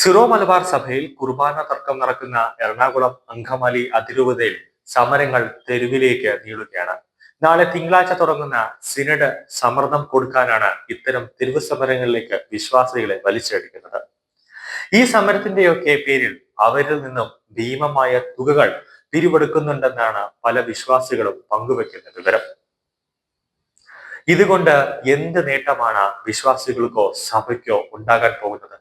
Syro Malabar സഭയിൽ കുർബാന തർക്കം നടക്കുന്ന എറണാകുളം അങ്കമാലി അതിരൂപതയിൽ സമരങ്ങൾ തെരുവിലേക്ക് നീളുകയാണ്. നാളെ തിങ്കളാഴ്ച തുടങ്ങുന്ന സിനഡ് സമ്മർദ്ദം കൊടുക്കാനാണ് ഇത്തരം തെരുവ് സമരങ്ങളിലേക്ക് വിശ്വാസികളെ വലിച്ചടിക്കുന്നത്. ഈ സമരത്തിന്റെയൊക്കെ പേരിൽ അവരിൽ നിന്നും ഭീമമായ തുകകൾ പിരിവെടുക്കുന്നുണ്ടെന്നാണ് പല വിശ്വാസികളും പങ്കുവെക്കുന്ന വിവരം. ഇതുകൊണ്ട് എന്ത് നേട്ടമാണ് വിശ്വാസികൾക്കോ സഭയ്ക്കോ ഉണ്ടാകാൻ പോകുന്നത്?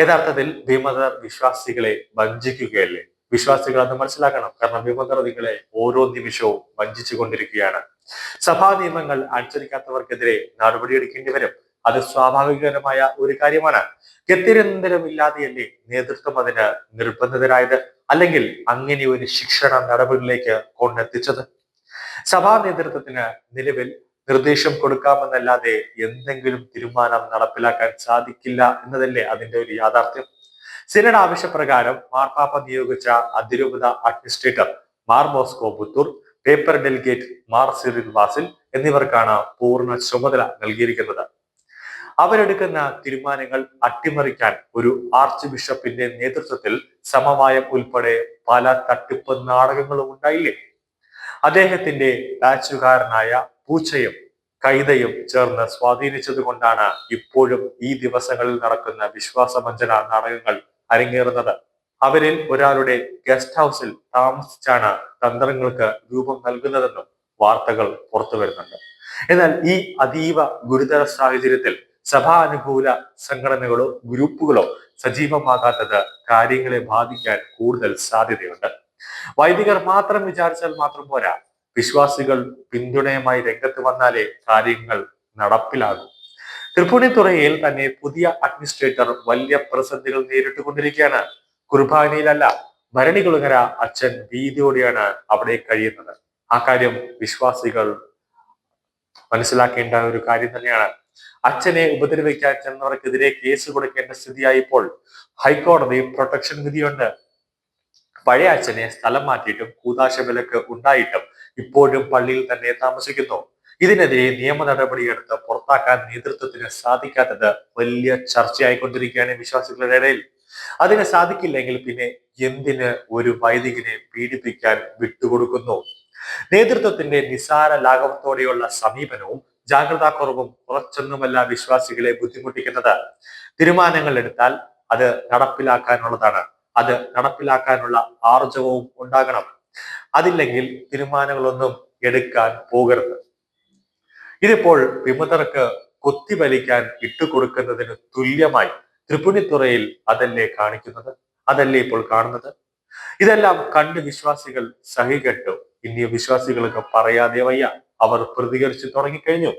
യഥാർത്ഥത്തിൽ ഭീമതർ വിശ്വാസികളെ വഞ്ചിക്കുകയല്ലേ? വിശ്വാസികൾ അത് മനസ്സിലാക്കണം. കാരണം വിമതർ നിങ്ങളെ ഓരോ നിമിഷവും വഞ്ചിച്ചു കൊണ്ടിരിക്കുകയാണ്. സഭാ നിയമങ്ങൾ അനുസരിക്കാത്തവർക്കെതിരെ നടപടിയെടുക്കേണ്ടി വരും. അത് സ്വാഭാവികകരമായ ഒരു കാര്യമാണ്. ഗത്യരന്തരമില്ലാതെയല്ലേ നേതൃത്വം അതിന് നിർബന്ധിതരായത്? അല്ലെങ്കിൽ അങ്ങനെ ഒരു ശിക്ഷണ നടപടികളിലേക്ക് കൊണ്ടെത്തിച്ചത്? സഭാ നേതൃത്വത്തിന് നിലവിൽ നിർദ്ദേശം കൊടുക്കാമെന്നല്ലാതെ എന്തെങ്കിലും തീരുമാനം നടപ്പിലാക്കാൻ സാധിക്കില്ല എന്നതല്ലേ അതിന്റെ ഒരു യാഥാർത്ഥ്യം? സിനഡ് ആവശ്യപ്രകാരം മാർപ്പാപ്പ നിയോഗിച്ച അതിരൂപത administrator Mar Bosco Puthur papal delegate Mar Cyril Vasil എന്നിവർക്കാണ് പൂർണ ചുമതല നൽകിയിരിക്കുന്നത്. അവരെടുക്കുന്ന തീരുമാനങ്ങൾ അട്ടിമറിക്കാൻ ഒരു ആർച്ച് ബിഷപ്പിന്റെ നേതൃത്വത്തിൽ സമവായം ഉൾപ്പെടെ പല തട്ടിപ്പ് നാടകങ്ങളും ഉണ്ടായില്ലേ? അദ്ദേഹത്തിന്റെ ബാച്ചുകാരനായ പൂച്ചയും കൈതയും ചേർന്ന് സ്വാധീനിച്ചത് കൊണ്ടാണ് ഇപ്പോഴും ഈ ദിവസങ്ങളിൽ നടക്കുന്ന വിശ്വാസവഞ്ചന നാടകങ്ങൾ അരങ്ങേറുന്നത്. അവരിൽ ഒരാളുടെ ഗസ്റ്റ് ഹൗസിൽ താമസിച്ചാണ് തന്ത്രങ്ങൾക്ക് രൂപം നൽകുന്നതെന്നും വാർത്തകൾ പുറത്തു വരുന്നുണ്ട്. എന്നാൽ ഈ അതീവ ഗുരുതര സാഹചര്യത്തിൽ സഭാനുകൂല സംഘടനകളോ ഗ്രൂപ്പുകളോ സജീവമാകാത്തത് കാര്യങ്ങളെ ബാധിക്കാൻ കൂടുതൽ സാധ്യതയുണ്ട്. വൈദികർ മാത്രം വിചാരിച്ചാൽ മാത്രം പോരാ വിശ്വാസികൾ പിന്തുണയുമായി രംഗത്ത് വന്നാലേ കാര്യങ്ങൾ നടപ്പിലാകും. തൃപ്പൂണിത്തുറയിൽ തന്നെ പുതിയ അഡ്മിനിസ്ട്രേറ്റർ വലിയ പ്രതിസന്ധികൾ നേരിട്ടുകൊണ്ടിരിക്കുകയാണ്. കുർബാനയിലല്ല ഭരണികുളങ്ങര അച്ഛൻ ഭീതിയോടെയാണ് അവിടെ കഴിയുന്നത്. ആ കാര്യം വിശ്വാസികൾ മനസ്സിലാക്കേണ്ട ഒരു കാര്യം തന്നെയാണ്. അച്ഛനെ ഉപദ്രവിക്കാൻ ചെന്നവർക്കെതിരെ കേസ് കൊടുക്കേണ്ട സ്ഥിതിയായപ്പോൾ ഹൈക്കോടതി പ്രൊട്ടക്ഷൻ വിധിയുണ്ട്. പഴയ അച്ഛനെ സ്ഥലം മാറ്റിയിട്ടും കൂതാശ വിലക്ക് ഉണ്ടായിട്ടും ഇപ്പോഴും പള്ളിയിൽ തന്നെ താമസിക്കുന്നു. ഇതിനെതിരെ നിയമ നടപടിയെടുത്ത് പുറത്താക്കാൻ നേതൃത്വത്തിന് സാധിക്കാത്തത് വലിയ ചർച്ചയായിക്കൊണ്ടിരിക്കുകയാണ് വിശ്വാസികളുടെ ഇടയിൽ. അതിന് സാധിക്കില്ലെങ്കിൽ പിന്നെ എന്തിന് ഒരു വൈദികനെ പീഡിപ്പിക്കാൻ വിട്ടുകൊടുക്കുന്നു? നേതൃത്വത്തിന്റെ നിസാര ലാഘവത്തോടെയുള്ള സമീപനവും ജാഗ്രതാക്കുറവും കുറച്ചൊന്നുമല്ല വിശ്വാസികളെ ബുദ്ധിമുട്ടിക്കുന്നത്. തീരുമാനങ്ങൾ എടുത്താൽ അത് നടപ്പിലാക്കാനുള്ളതാണ്. അത് നടപ്പിലാക്കാനുള്ള ആർജവവും ഉണ്ടാകണം. അതില്ലെങ്കിൽ തീരുമാനങ്ങളൊന്നും എടുക്കാൻ പോകരുത്. ഇതിപ്പോൾ വിമതർക്ക് കൊത്തിവലിക്കാൻ ഇട്ടുകൊടുക്കുന്നതിന് തുല്യമായി തൃപ്പുണിത്തുറയിൽ അതല്ലേ കാണിക്കുന്നത്? അതല്ലേ ഇപ്പോൾ കാണുന്നത്? ഇതെല്ലാം കണ്ട് വിശ്വാസികൾ സഹികെട്ടു. ഇനി വിശ്വാസികൾക്ക് പറയാതെ വയ്യ. അവർ പ്രതികരിച്ചു തുടങ്ങിക്കഴിഞ്ഞു.